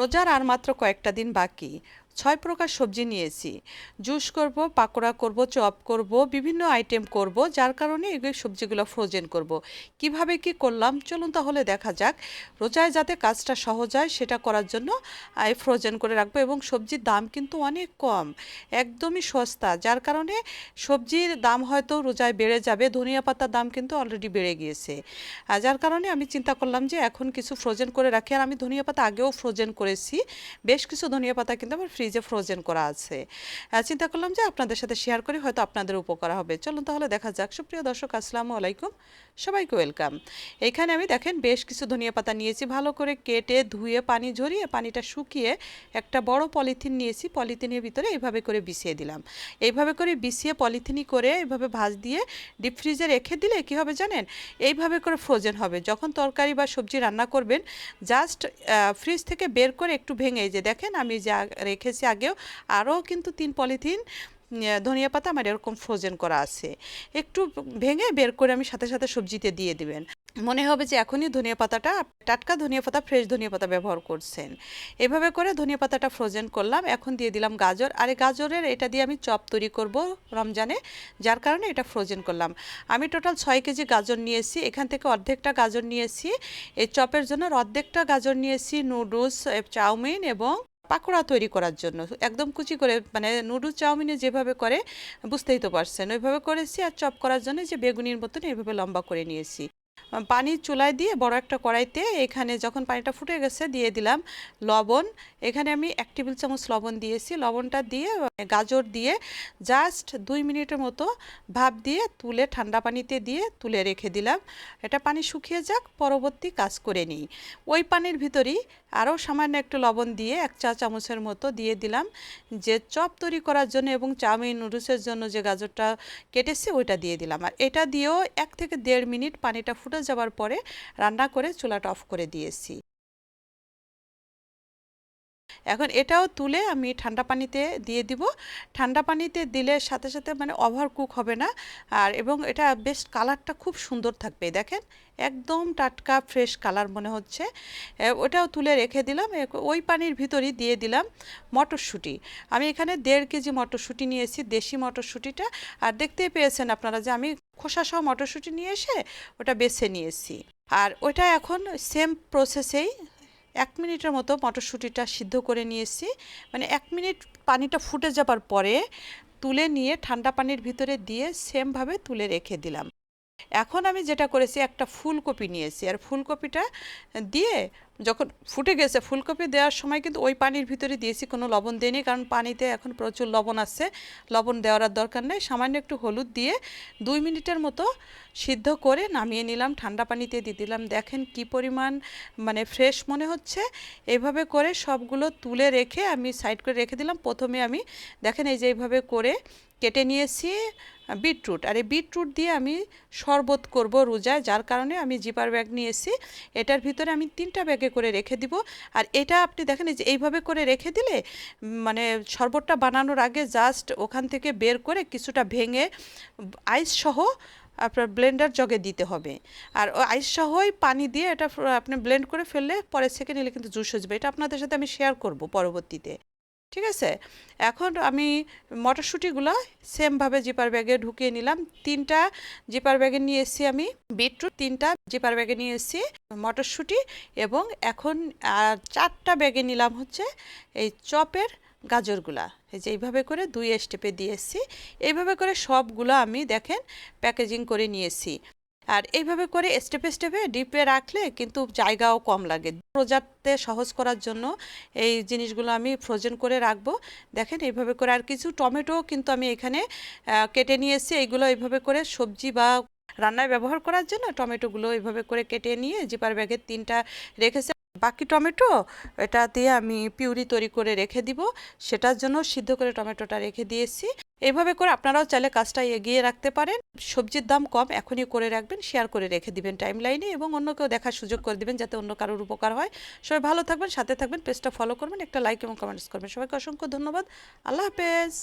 রোজার আর মাত্র কয়েকটা দিন বাকি। ছয় প্রকার সবজি নিয়েছি। জুস করব, পাকোড়া করব, চপ করব, বিভিন্ন আইটেম করব, যার কারণে এগুলো সবজিগুলো ফ্রোজেন করব। কীভাবে কি করলাম? চলুন তাহলে দেখা যাক। রোজায় যাতে কাজটা সহজ হয়, সেটা করার জন্য ফ্রোজেন করে রাখব এবং সবজির দাম কিন্তু অনেক কম, একদমই সস্তা, যার কারণে সবজির দাম হয়তো রোজায় বেড়ে যাবে, ধনিয়া পাতার দাম কিন্তু অলরেডি বেড়ে গিয়েছে। যার কারণে আমি চিন্তা করলাম যে, এখন কিছু ফ্রোজেন করে রাখি, আর আমি ধনিয়া পাতা আগেও ফ্রোজেন করেছি, বেশ কিছু ধনিয়া পাতা কিন্তু আমার ফ্রিজে ফ্রোজেন করা আছে। চিন্তা করলাম যে আপনাদের সাথে শেয়ার করি, হয়তো আপনাদের উপকার হবে। চলুন তাহলে দেখা যাক। সুপ্রিয় দর্শক, আসসালামু আলাইকুম। সবাইকে ওয়েলকাম এখানে আমি দেখেন বেশ কিছু ধনিয়া পাতা নিয়েছি। ভালো করে কেটে ধুয়ে পানি ঝরিয়ে পানিটা শুকিয়ে একটা বড় পলিথিন নিয়েছি। পলিথিনের ভিতরে এইভাবে করে বিছিয়ে দিলাম। এইভাবে করে বিছিয়ে পলিথিনই করে এইভাবে ভাজ দিয়ে ডিপ ফ্রিজে রেখে দিলে কী হবে জানেন? এইভাবে করে ফ্রোজেন হবে। যখন তরকারি বা সবজি রান্না করবেন জাস্ট ফ্রিজ থেকে বের করে একটু ভেঙে যে দেখেন আমি যা রেখেছি আগেও। আরও কিন্তু তিন পলিথিন ধনিয়া পাতা আমার এরকম ফ্রোজেন করা আছে। একটু ভেঙে বের করে আমি সাথে সাথে সবজিতে দিয়ে দিবেন। মনে হবে যে এখনই ধনিয়া পাতাটা, টাটকা ধনিয়া পাতা ফ্রেশ ধনিয়া পাতা ব্যবহার করছেন। এভাবে করে ধনিয়া পাতাটা ফ্রোজেন করলাম, এখন দিয়ে দিলাম গাজর। আর এই গাজরের এটা দিয়ে আমি চপ তৈরি করব রমজানে, যার কারণে এটা ফ্রোজেন করলাম। আমি টোটাল ছয় কেজি গাজর নিয়েছি, এখান থেকে অর্ধেকটা গাজর নিয়েছি। এই চপের জন্য অর্ধেকটা গাজর নিয়েছি নুডলস চাউমিন এবং পাকোড়া তৈরি করার জন্য। একদম কুচি করে মানে নুডলস চাউমিনে যেভাবে করে, বুঝতেই তো পারছেন। ওইভাবে করেছি আর চপ করার জন্য যে বেগুনির মতন এইভাবে লম্বা করে নিয়েছি। পানি চুলায় দিয়ে বড় একটা কড়াইতে এখানে যখন পানিটা ফুটে গেছে দিয়ে দিলাম লবণ। এখানে আমি এক টেবিল চামচ লবণ দিয়েছি। লবণটা দিয়ে গাজর দিয়ে জাস্ট দুই মিনিটের মতো ভাপ দিয়ে তুলে ঠান্ডা পানিতে দিয়ে তুলে রেখে দিলাম। এটা পানি শুকিয়ে যাক, পরবর্তী কাজ করে নিই। ওই পানির ভিতরেই আরও সামান্য একটু লবণ দিয়ে এক চা চামচের মতো দিয়ে দিলাম। যে চপ তৈরি করার জন্য এবং চাউমিন নুডলসের জন্য যে গাজরটা কেটেছি, ওইটা দিয়ে দিলাম। আর এটা দিয়েও এক থেকে দেড় মিনিট পানিটা যাওয়ার পরে রান্না করে চুলাটা অফ করে দিয়েছি। এখন এটাও তুলে আমি ঠান্ডা পানিতে দিয়ে দিব। ঠান্ডা পানিতে দিলে সাথে সাথে মানে ওভার কুক হবে না। আর এবং এটা বেশ কালারটা খুব সুন্দর থাকবে, দেখেন? একদম টাটকা, ফ্রেশ কালার মনে হচ্ছে। ওটাও তুলে রেখে দিলাম। ওই পানির ভিতরেই দিয়ে দিলাম মটরশুঁটি। আমি এখানে দেড় কেজি মটরশুঁটি নিয়েছি, দেশি মটরশুঁটিটা। আর দেখতেই পেয়েছেন আপনারা যে আমি খোসা সহ মটরশুঁটি নিয়ে এসে ওটা বেছে নিয়েছি। আর ওটা এখন সেম প্রসেসেই এক মিনিটের মতো মটরশুঁটিটা সিদ্ধ করে নিয়েছি। মানে এক মিনিট পানিটা ফুটে যাবার পরে তুলে নিয়ে ঠান্ডা পানির ভিতরে দিয়ে সেমভাবে তুলে রেখে দিলাম। এখন আমি যেটা করেছি, একটা ফুলকপি নিয়েছি। আর ফুলকপিটা দিয়ে যখন ফুটে গেছে, ফুলকপি দেওয়ার সময় কিন্তু ওই পানির ভিতরে দিয়েছি, কোনো লবণ দিইনি, কারণ পানিতে এখন প্রচুর লবণ আছে। লবণ দেওয়ার দরকার নেই, সামান্য একটু হলুদ দিয়ে দুই মিনিটের মতো সিদ্ধ করে নামিয়ে নিলাম, ঠান্ডা পানিতে দিয়ে দিলাম। দেখেন কি পরিমাণ মানে ফ্রেশ মনে হচ্ছে। এইভাবে করে সবগুলো তুলে রেখে আমি সাইড করে রেখে দিলাম। প্রথমে আমি দেখেন এই যে এইভাবে করে কেটে নিয়েছি। বিটরুট। আর এই বিটরুট দিয়ে আমি শরবত করব রোজায়, যার কারণে আমি জিপার ব্যাগ নিয়েছি এটার ভিতরে আমি তিনটা ব্যাগে করে রেখে দিব। আর এটা আপনি দেখেন যে এইভাবে করে রেখে দিলে মানে শরবতটা বানানোর আগে জাস্ট ওখান থেকে বের করে কিছুটা ভেঙে আইস সহ আপনার ব্লেন্ডার জগে দিতে হবে। আর আইস সহই পানি দিয়ে এটা আপনি ব্লেন্ড করে ফেললে পরে সেকে নিলে কিন্তু জুস হয়ে যাবে। এটা আপনাদের সাথে আমি শেয়ার করব পরবর্তীতে। ঠিক আছে? এখন আমি মটরশুঁটিগুলো সেমভাবে জিপার ব্যাগে ঢুকিয়ে নিলাম। তিনটা জিপার ব্যাগে নিয়ে এসেছি আমি। বিটরুট তিনটা জিপার ব্যাগে নিয়ে এসেছি, মটরশুঁটি এবং এখন আর চারটা ব্যাগে নিলাম হচ্ছে এই চপের গাজরগুলা। এই যে এইভাবে করে দুই স্টেপে দিয়ে এসেছি। এইভাবে করে সবগুলো আমি দেখেন প্যাকেজিং করে নিয়েছি আর এইভাবে করে স্টেপে স্টেপে ডিপে রাখলে কিন্তু জায়গাও কম লাগে। প্রজাতে সহজ করার জন্য এই জিনিসগুলো আমি ফ্রোজেন করে রাখব। দেখেন এইভাবে করে আর কিছু টমেটো কিন্তু আমি এখানে কেটে নিয়েছি এইগুলো এইভাবে করে সবজি বা রান্নায় ব্যবহার করার জন্য টমেটোগুলো এইভাবে করে কেটে নিয়ে জিপার ব্যাগের তিনটা রেখেছে। বাকি টমেটো, এটা দিয়ে আমি পিউরি তৈরি করে রেখে দিব। সেটার জন্য সিদ্ধ করে টমেটোটা রেখে দিয়েছি। এইভাবে করে আপনারাও চাইলে কাজটা এগিয়ে রাখতে পারেন। সবজির দাম কম, এখনই করে রাখবেন শেয়ার করে রেখে দিবেন টাইম লাইনে এবং অন্য কেউ দেখার সুযোগ করে দিবেন যাতে অন্য কারোর উপকার হয়। সবাই ভালো থাকবেন, সাথে থাকবেন পেজটা ফলো করবেন, একটা লাইক এবং কমেন্টস করবেন। সবাইকে অসংখ্য ধন্যবাদ। আল্লাহ হাফেজ।